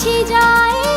পাচ্ছে জয়ের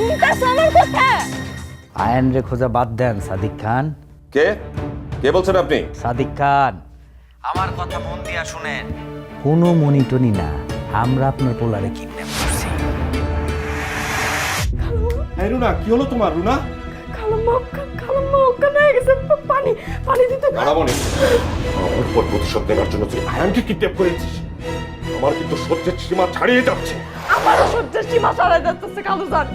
শুনতাছ আমার কথা? আয়ন রে খোঁজা বাদ দেন সাদিক খান। কে? কে বলছেন আপনি? সাদিক খান। আমার কথা মন দিয়া শুনেন। কোনো মনিটনি না। আমরা আপনার পোলারে কিডন্যাপ করছি। হ্যাঁ রুনা কি হলো তোমার রুনা? খালাম্মা খালাম্মা ওখানে গেছে। পানি পানি দিতে মারামণি আমার উপর প্রতিশোধ নেবার জন্য তুই আয়ানকে কিডন্যাপ করেছিস। আমার কিন্তু সহ্যের সীমা ছাড়িয়ে যাচ্ছে। আমারও সহ্যের সীমা ছাড়াই যাচ্ছে কালুজান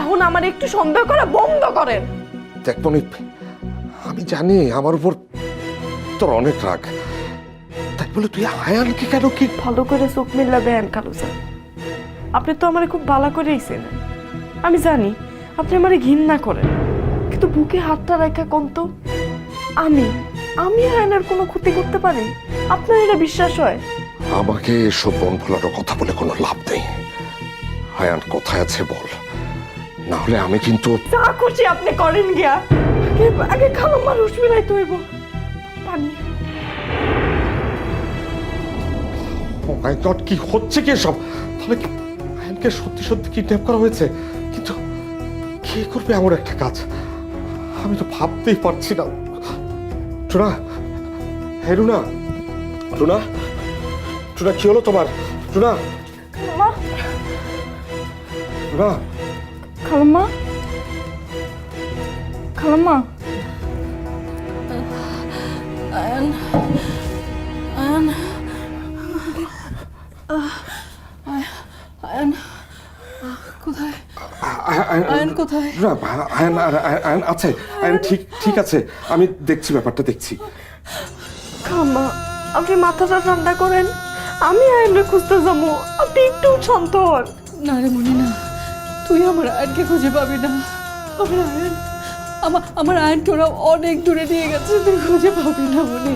এখন আমার একটু সন্দেহ করা বন্ধ করেন। দেখ মনি আমি জানি আমার উপর তোর অনেক রাগ। তাই বলে তুই আয়ানকে কেন কি ভালো করে চোখ মিল্লা দেন কালুজান আপনি তো আমার খুব ভালো করেই চেনেন। আমি জানি আপনি আমারে ঘৃণা করেন কিন্তু বুকে হাতটা রেখা কোন তো? আমি আমি আয়নার কোনো ক্ষতি করতে পারি? আপনার এটা বিশ্বাস হয়? আমাকে এসব বন ভোলারও কথা বলে কোনো লাভ নেই। আয়ান কোথায় আছে বল? না হলে আমি কিন্তু যা খুশি আপনি করেন গিয়া। আগে আগে খালো মানুষ মিলাই তো হইব। পানি। মাই গড কি হচ্ছে কি সব তাহলে কি আয়নকে সত্যি সত্যি কিডন্যাপ করা হয়েছে? কিন্তু কে করবে এমন একটা কাজ? আমি তো ভাবতেই পারছি না। টুনা হ্যাঁ রুনা? টুনা টুনা কি হলো তোমার? টুনা? টুনা খালাম্মা খালাম্মা আয়ান আয়ান আয়ান কোথায় আয়ন কোথায়? আয়ন আয়ন- আছে আয়ন ঠিক ঠিক আছে আমি দেখছি ব্যাপারটা দেখছি। খালাম্মা আপনি মাথাটা ঠান্ডা করেন আমি আয়নরে খুঁজতে যাব আপনি একটু শান্ত হন। না রে মনি না তুই আমার আয়নকে খুঁজে পাবি না। আমার আয়ন আমার আমার আয়নকে ওরা অনেক দূরে নিয়ে গেছে তুই খুঁজে পাবি না মনি।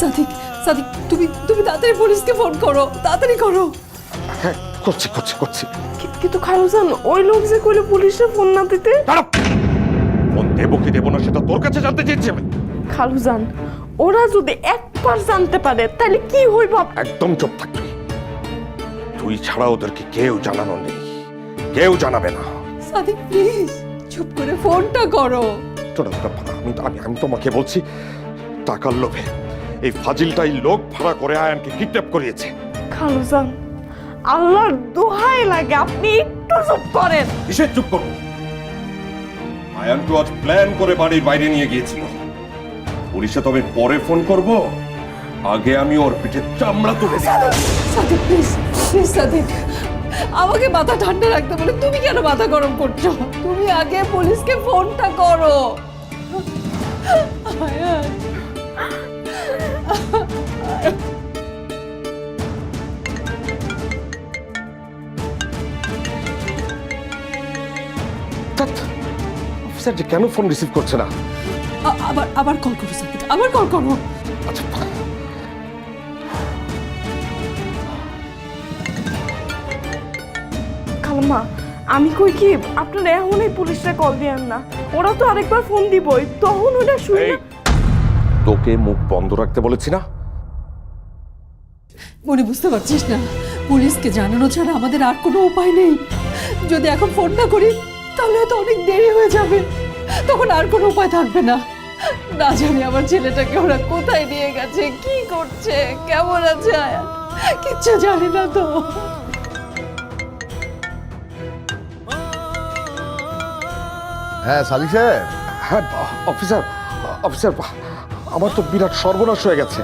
সাদিক সাদিক তুমি তুমি তাড়াতাড়ি পুলিশকে ফোন করো তাড়াতাড়ি করো। হ্যাঁ করছি করছি করছি। কি- কিন্তু খালুজান ওই লোক যে কইলে পুলিশে ফোন না দিতে? দাঁড়াও! ফোন দেবো কি দেবো না সেটা তোর কাছে জানতে চেয়েছি আমি। খালুজান ওরা যদি একবার জানতে পারে তাহলে কি হইব একদম চুপ থাক তুই তুই ছাড়া ওদেরকে কেউ জানানো নেই। কেউ জানাবে না। সাদিক প্লিজ চুপ করে ফোনটা করো। তোরা তোরা ভাড়া, আমি আমি আমি তোমাকে বলছি টাকার লোভে এই ফাজিলটাই লোক ভাড়া করে আয়ানকে কিডন্যাপ করিয়েছে। খালুজান আল্লাহর দোহাই লাগে আপনি একটু চুপ করেন। কিসের চুপ করব? আয়ান তো আজ প্ল্যান করে বাড়ির বাইরে নিয়ে গিয়েছিল। পুলিশে তবে পরে ফোন করব। আগে আমি ওর পিঠে চামড়া তুলে। Sadiq please please Sadiq. আমাকে মাথা ঠান্ডা রাখতে বলে তুমি কেন মাথা গরম করছ? তুমি আগে পুলিশকে ফোনটা করো। ধ্যাৎ, যে কেন ফোন রিসিভ করছে না? আবার আবার কল করো আবার কল করো। আচ্ছা খালাম্মা আমি কই কি? আপনারা এখনই পুলিশে কল দিয়েন না। ওরা তো আরেকবার ফোন দিবই। তখন ওটা শুনে এই তোকে মুখ বন্ধ রাখতে বলেছি না? মনে বুঝতে পারছিস না পুলিশকে জানানো ছাড়া আমাদের আর কোনো উপায় নেই। যদি এখন ফোন না করি তাহলে তো অনেক দেরি হয়ে যাবে। তখন আর কোনো উপায় থাকবে না। না জানি আমার ছেলেটাকে ওরা কোথায় নিয়ে গেছে কি করছে কেমন আছে আয়ান? কিচ্ছু জানি না তো। হ্যাঁ সাদিক সাহেব। হ্যাঁ অফিসার অফিসার আমার তো বিরাট সর্বনাশ হয়ে গেছে।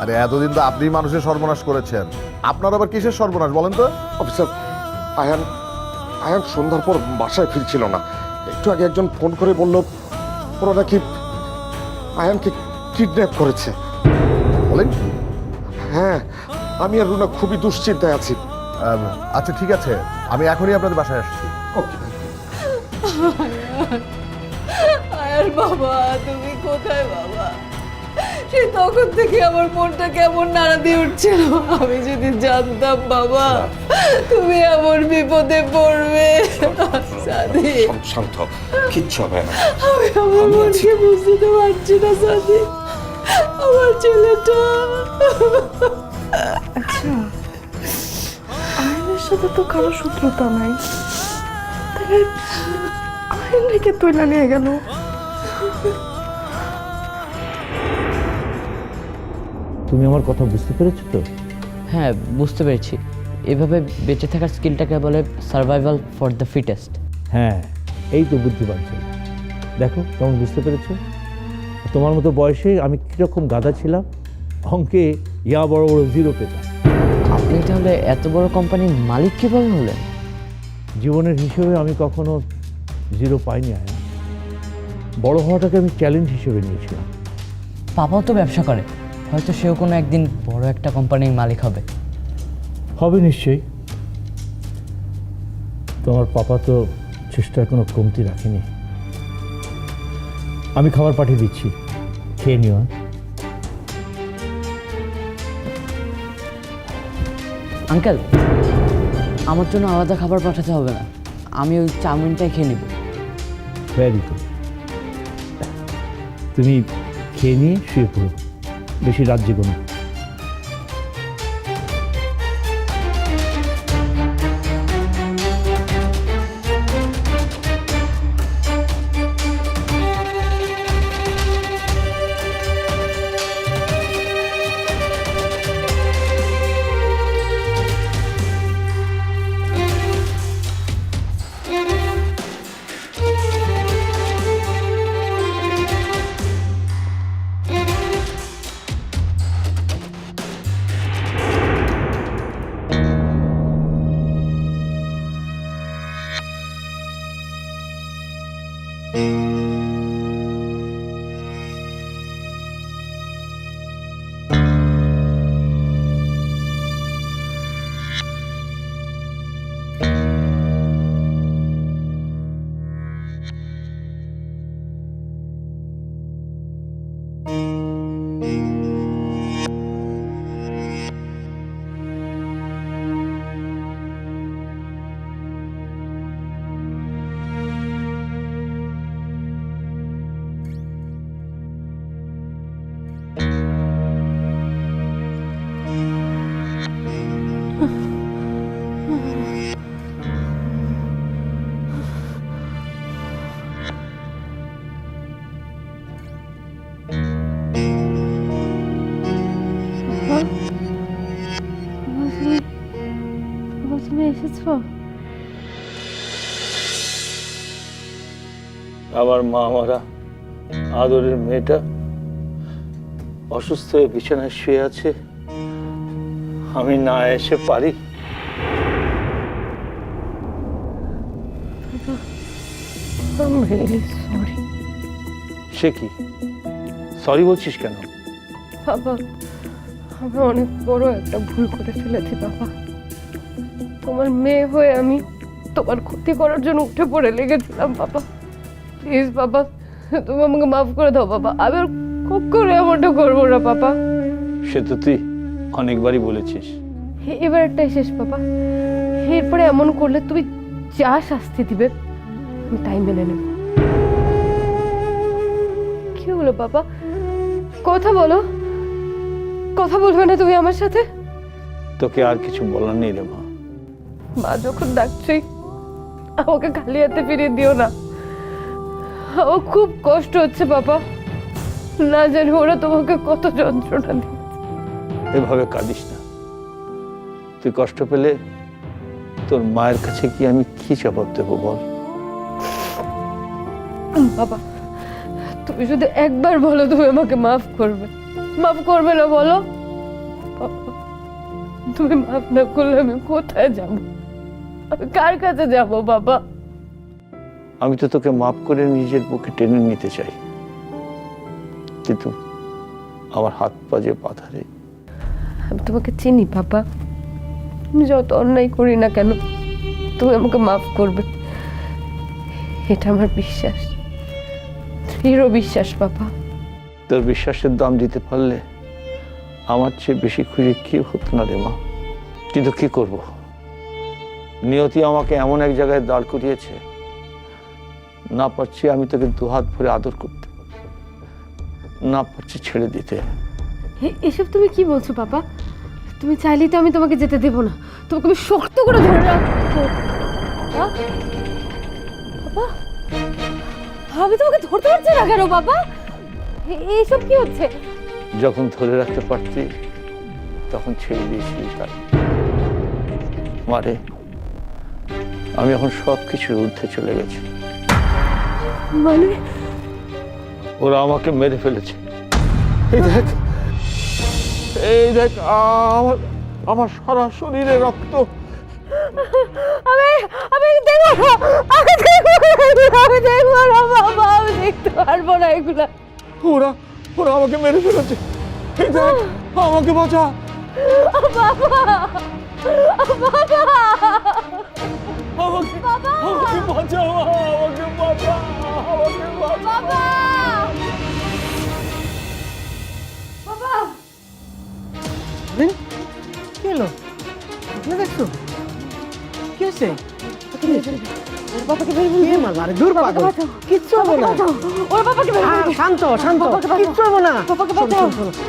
আরে এতদিন তো আপনি মানুষের সর্বনাশ করেছেন। আপনার আবার কিসের সর্বনাশ বলেন তো? অফিসার আয়ান আয়ান সন্ধ্যার পর বাসায় ফিরছিল না। একটু আগে একজন ফোন করে বলল ওরা নাকি আয়ানকে কিডন্যাপ করেছে। বলেন। হ্যাঁ আমি আর রুনা খুবই দুশ্চিন্তায় আছি। আচ্ছা ঠিক আছে। আমি এখনই আপনাদের বাসায় আসছি। ওকে। আয়ার বাবা তুমি কোথায় বাবা? সে তখন থেকে আমার মনটা কেমন নাড়া দিয়ে উঠছিল। আমি যদি জানতাম বাবা তুমি এমন বিপদে পড়বে। সাদি শান্ত কিচ্ছু হবে না। আমি আমার মনকে বুঝতে পারছি না সাদি আমার ছেলেটা। আইনের সাথে তো কারও শত্রুতা নাই। তাহলে তুইলা নিয়ে গেল। তুমি আমার কথা বুঝতে পেরেছ তো? হ্যাঁ বুঝতে পেরেছি। এভাবে বেঁচে থাকার স্কিলটাকে বলে সার্ভাইভাল ফর দ্য ফিটেস্ট হ্যাঁ এই তো বুদ্ধিমান ছেলে। দেখো কেমন বুঝতে পেরেছ? তোমার মতো বয়সে আমি কীরকম গাদা ছিলাম? অঙ্কে ইয়া বড় বড় জিরো পেতাম। আপনি তাহলে এত বড় কোম্পানির মালিক কীভাবে হলেন? জীবনের হিসেবে আমি কখনো জিরো পাইনি আয়া। বড় হওয়াটাকে আমি চ্যালেঞ্জ হিসেবে নিয়েছিলাম। পাপাও তো ব্যবসা করে হয়তো সেও কোনো একদিন বড় একটা কোম্পানির মালিক হবে। হবে নিশ্চয়ই। তোমার পাপা তো চেষ্টার কোনো কমতি রাখেনি। আমি খাবার পাঠিয়ে দিচ্ছি। খেয়ে নিও হ্যাঁ? আঙ্কেল আমার জন্য আলাদা খাবার পাঠাতে হবে না। আমি ওই চাউমিনটাই খেয়ে নেব। ভেরি গুড তুমি খেয়ে নিয়ে শুয়ে পড়ো। বেশি রাত জেগো আমার মা মারা। আদরের মেয়েটা অসুস্থ হয়ে বিছানায় শুয়ে আছে। আমি না এসে পারি। সরি সে কি? সরি বলছিস কেন? বাবা আমি অনেক বড় একটা ভুল করে ফেলেছি বাবা। তোমার মেয়ে হয়ে আমি তোমার ক্ষতি করার জন্য উঠে পড়ে লেগেছিলাম বাবা। প্লিজ বাবা তুমি আমাকে মাফ করে দাও বাবা। আমি আর খুব করে এমনটা করব না বাবা। সে তো তুই অনেকবারই বলেছিস। এবার একটাই শেষ বাবা। এরপরে এমন করলে তুমি যা শাস্তি দিবে আমি তাই মেনে নেব। কি হলো বাবা? কথা বলো। কথা বলবে না তুমি আমার সাথে? তোকে আর কিছু বলার নেই রে মা। মা যখন ডাকছি আমাকে খালি হাতে ফিরিয়ে দিও না। আমার খুব কষ্ট হচ্ছে বাবা। না জানি ওরা তোমাকে কত যন্ত্রণা দিচ্ছে। এভাবে কাঁদিস না। তুই কষ্ট পেলে তোর মায়ের কাছে কি আমি কি জবাব দেবো বল? বাবা তুমি শুধু একবার বলো তুমি আমাকে মাফ করবে। মাফ করবে না বলো? তুমি মাফ না করলে আমি কোথায় যাব? আমি কার কাছে যাব বাবা? আমি তো তোকে মাফ করে নিজের বুকে টেনে নিতে চাই। কিন্তু আমার হাত পা যে পাথারে আমি তোমাকে চিনি বাবা আমি যত অন্যায় করি না কেন তুমি আমাকে মাফ করবে। এটা আমার বিশ্বাস। দৃঢ় বিশ্বাস বাবা তোর বিশ্বাসের দাম দিতে পারলে আমার চেয়ে বেশি খুশি কি হতো না রে মা। কিন্তু কি করব? নিয়তি আমাকে এমন এক জায়গায় দাঁড় করিয়েছে না পারছি আমি তোকে দুহাত ভরে আদর করতে। না পারছি ছেড়ে দিতে। এসব তুমি কি বলছো বাবা তুমি চাইলেই তো আমি তোমাকে যেতে দেবো না। তোমাকে আমি শক্ত করে ধরে রাখব। বাবা? আমি তোমাকে ধরতে পারছি না কেন বাবা এইসব কি হচ্ছে? যখন ধরে রাখতে পারছি তখন ছেড়ে দিয়েছিলি তাই মারে আমি এখন সব কিছুর ঊর্ধ্বে চলে গেছি। মানে? ওরা আমাকে মেরে ফেলেছে। এই দেখ। এই দেখ আমার আমার সারা শরীরে রক্ত। আমি আমি দেখব আমি দেখব আমি দেখব না বাবা আমি দেখতে পারব না এগুলা। ওরা ওরা আমাকে মেরে ফেলেছে। এই দেখ আমাকে বাঁচা। আমাকে আমাকে বাঁচাও আমাকে বাঁচা আমাকে বাঁচা কি হলো আপনি বাবাকে বের করে কে মারবা আরে দূর পাগল। কিচ্ছু হবে না। ওর বাবাকে বের করে শান্ত শান্ত। কিচ্ছু হবে না। বাবাকে শোনো।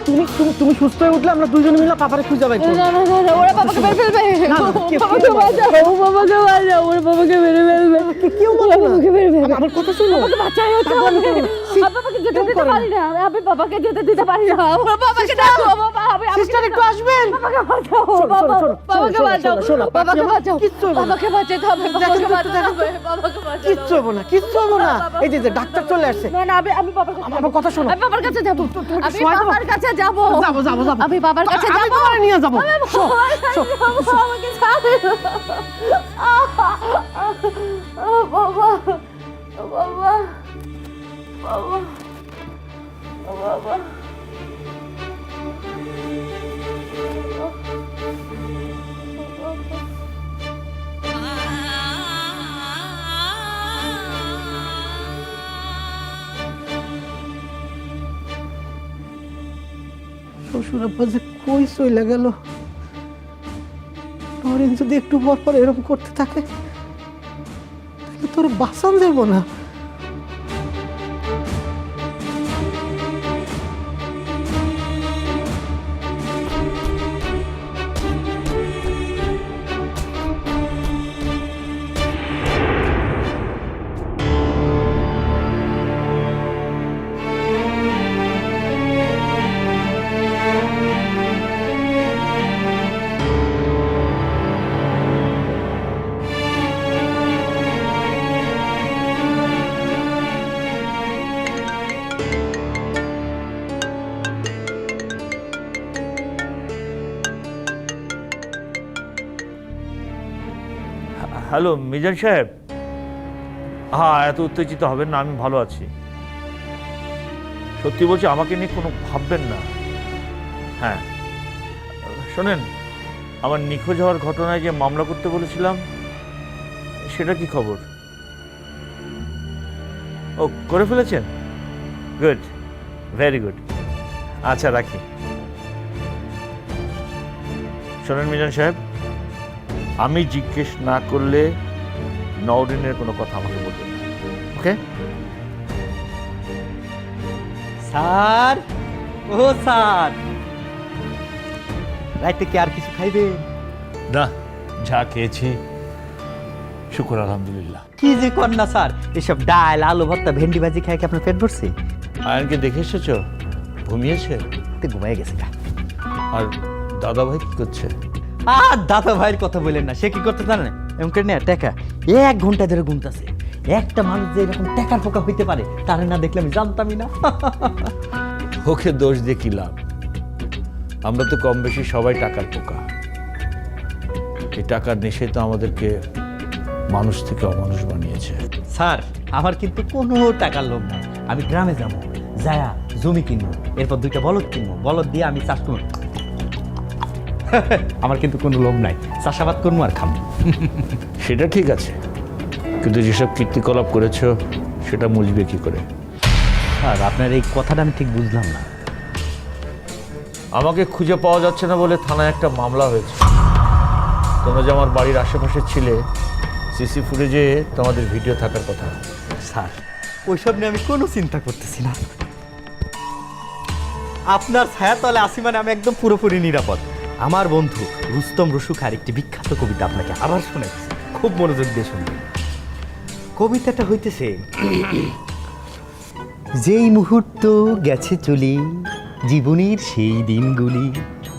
তুমি তুমি তুমি সুস্থ হয়ে উঠলে আমরা দুজনে মিলে পাপারে খুঁজে পাই না না না ওর বাবাকে বের ফেলবে বাবাকে বাঁচাও ও বাবাকে বাঁচাও। ওর বাবাকে বের ফেলবে কেউ বলে বাবাকে বের ফেলবে আমার কথা শুনো। বাবাকে বাঁচাই আমি বাবাকে যেতে দিতে পারি না। আমি বাবাকে যেতে দিতে পারি না। ওর বাবাকে ডাকো। বাবা আমি আমি সিস্টার একটু আসবেন। বাবাকে বাঁচাও। শোনো, বাবা শোনো, বাবাকে বাঁচাও। শোনো, শোনো, বাবাকে বাঁচাও। কিচ্ছু বাবাকে বাঁচাতে হবে বাবাকে বাঁচাতে হবে বাবাকে বাঁচাতে কিচ্ছু হবে না কিচ্ছু হবে না। এই যে যে ডাক্তার চলে আসছে। না না আমি আমি বাবার কাছে আমার কথা শোনো। আমি বাবার কাছে যাব। আমি বাবার কাছে যাব। যাব যাব যাব। আমি বাবার কাছে যাব। নিয়ে আমি আমাকে ছাড়ে। বাবা বাবা। বাবা কই যদি একটু পর পর এরকম করতে থাকে তাহলে তোর বাঁচান যাব না। হ্যালো মিজান সাহেব? হ্যাঁ এত উত্তেজিত হবেন না, আমি ভালো আছি। সত্যি বলছি, আমাকে নিয়ে কোনো ভাববেন না। হ্যাঁ। শোনেন, আমার নিখোঁজ হওয়ার ঘটনায় যে মামলা করতে বলেছিলাম, সেটা কি খবর? ও, করে ফেলেছেন? Good, very good. আচ্ছা রাখি। শোনেন মিজান সাহেব আমি জিজ্ঞেস না করলে নওরিনের কোনো কথা আমাকে বলবেন না। ওকে? স্যার ও স্যার। রাইতে কি আর কিছু খাইবে? না যা খেয়েছি শুক্র আলহামদুলিল্লাহ। কি যে কর না স্যার এসব ডাল আলু ভর্তা ভেন্ডি ভাজি খাই কি আপনার পেট ভরছে? আয়নকে দেখে এসেছ? ঘুমিয়েছে? ঘুমাই গেছে আর দাদা ভাই কি করছে? আর দাদা ভাইয়ের কথা বললেন না সে কি করতে জানে এমন করে না টাকা এক ঘণ্টা ধরে ঘুমতাছে। একটা মানুষ যে এরকম টাকার পোকা হইতে পারে তার না দেখলে আমি জানতামই না। ওকে দোষ দিয়ে কি লাভ? আমরা তো কম বেশি সবাই টাকার পোকা। এই টাকার নেশে তো আমাদেরকে মানুষ থেকে অমানুষ বানিয়েছে। স্যার আমার কিন্তু কোনো টাকার লোভ নাই। আমি গ্রামে যাব যায়া জমি কিনবো এরপর দুইটা বলদ কিনবো বলদ দিয়ে আমি চাষ করব। আমার কিন্তু কোনো লোভ নাই। চাষাবাদ করব আর খাম। সেটা ঠিক আছে। কিন্তু যেসব কীর্তিকলাপ করেছ সেটা মুজবে কি করে? আর আপনার এই কথাটা আমি ঠিক বুঝলাম না। আমাকে খুঁজে পাওয়া যাচ্ছে না বলে থানায় একটা মামলা হয়েছে। তোমরা যে আমার বাড়ির আশেপাশে ছিলে সিসি ফুটেজে তোমাদের ভিডিও থাকার কথা। স্যার ওইসব নিয়ে আমি কোনো চিন্তা করতেছি না। আপনার ছায়া তলে আসি মানে আমি একদম পুরোপুরি নিরাপদ। আমার বন্ধু রুস্তম রসুখার একটি বিখ্যাত কবিতা আপনাকে আবার শোনাচ্ছি খুব মনোযোগ দিয়ে শুনবেন কবিতাটা হইতেছে, যেই মুহূর্ত গেছে চলে, জীবনের সেই দিনগুলি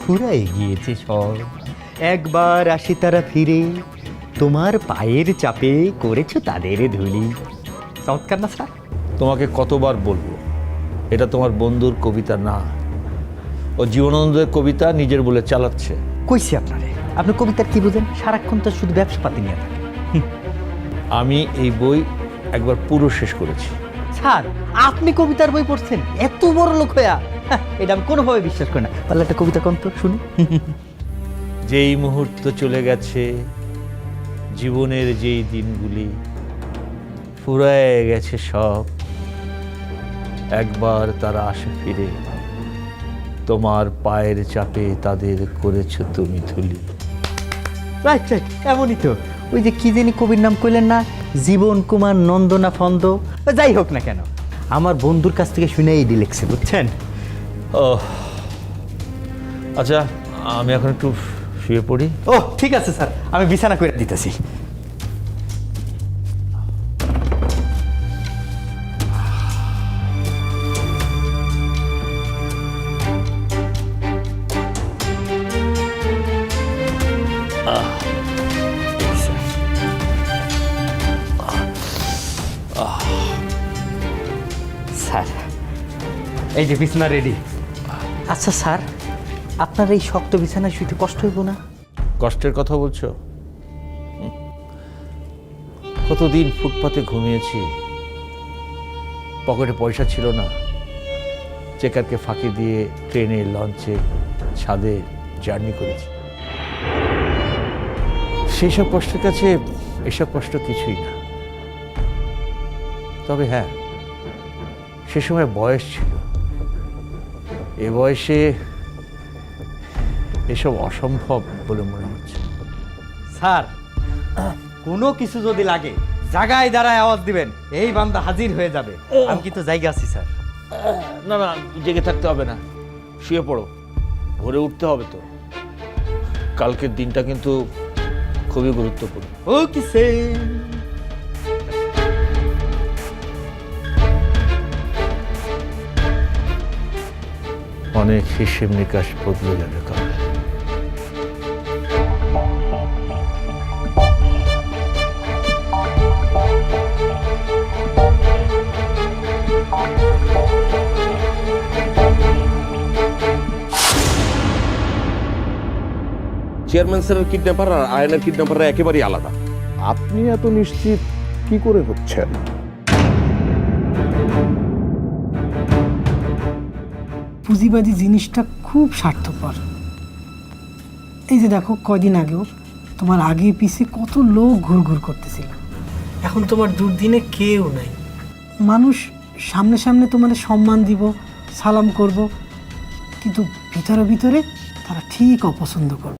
ফুরায় গিয়েছে সব। একবার আসে তারা ফিরে, তোমার পায়ের চাপে করেছ তাদের ধুলি। চমৎকার না স্যার? তোমাকে কতবার বলব, এটা তোমার বন্ধুর কবিতা না ও জীবনানন্দের কবিতা নিজের বলে চালাচ্ছে। কইছি আপনারে আপনি কবিতার কি বুঝেন? সারাক্ষণ তো শুধু ব্যবসা পাতি নিয়ে থাকে আমি এই বই একবার পুরো শেষ করেছি। স্যার আপনি কবিতার বই পড়ছেন এত বড় লোক হইয়া। হ্যাঁ, এটা আমি কোনোভাবে বিশ্বাস করি না। তাহলে একটা কবিতা কম তো শুনি। যেই মুহূর্ত চলে গেছে জীবনের যেই দিনগুলি ফুরায় গেছে সব একবার তারা আসে ফিরে। তোমার পায়ের চাপে তাদের করেছ তুমি ধুলি। রাইট রাইট এমনই তো। ওই যে কি জানি কবির নাম কইলেন না? জীবন কুমার নন্দনা ফন্দ। যাই হোক না কেন আমার বন্ধুর কাছ থেকে শুনে এই লিখছে বুঝছেন? ও আচ্ছা আমি এখন একটু শুয়ে পড়ি। ও ঠিক আছে স্যার আমি বিছানা করে দিতেছি। এই যে বিছানা রেডি আচ্ছা স্যার আপনার এই শক্ত বিছানায় শুইতে কষ্ট হইব না? কষ্টের কথা বলছো। কতদিন ফুটপাতে ঘুমিয়েছি পকেটে পয়সা ছিল না চেকারকে ফাঁকি দিয়ে ট্রেনে লঞ্চে ছাদে জার্নি করেছি। সেই সব কষ্টের কাছে এসব কষ্ট কিছুই না। তবে হ্যাঁ সে সময় বয়স ছিল। এ বয়সে এসব অসম্ভব বলে মনে হচ্ছে। স্যার কোনো কিছু যদি লাগে জায়গায় দাঁড়ায় আওয়াজ দিবেন এই বান্দা হাজির হয়ে যাবে। আমি কিন্তু জায়গা আছি স্যার। না না জেগে থাকতে হবে না। শুয়ে পড়ো। ভোরে উঠতে হবে তো। কালকের দিনটা কিন্তু খুবই গুরুত্বপূর্ণ। ওকে সে অনেক হিসেব নিকাশ বদলে যাবে কাল। চেয়ারম্যান স্যারের কিডন্যাপার আর আয়নের কিডন্যাপাররা একেবারেই আলাদা। আপনি এত নিশ্চিত কি করে হচ্ছেন? পুঁজিবাদী জিনিসটা খুব স্বার্থপর। এই যে দেখো কয়দিন আগেও তোমার আগে পিছে কত লোক ঘুর ঘুর করতেছিল। এখন তোমার দুর্দিনে কেউ নাই। মানুষ সামনে সামনে তোমার সম্মান দিব সালাম করব কিন্তু ভিতরে ভিতরে তারা ঠিক অপছন্দ করবে।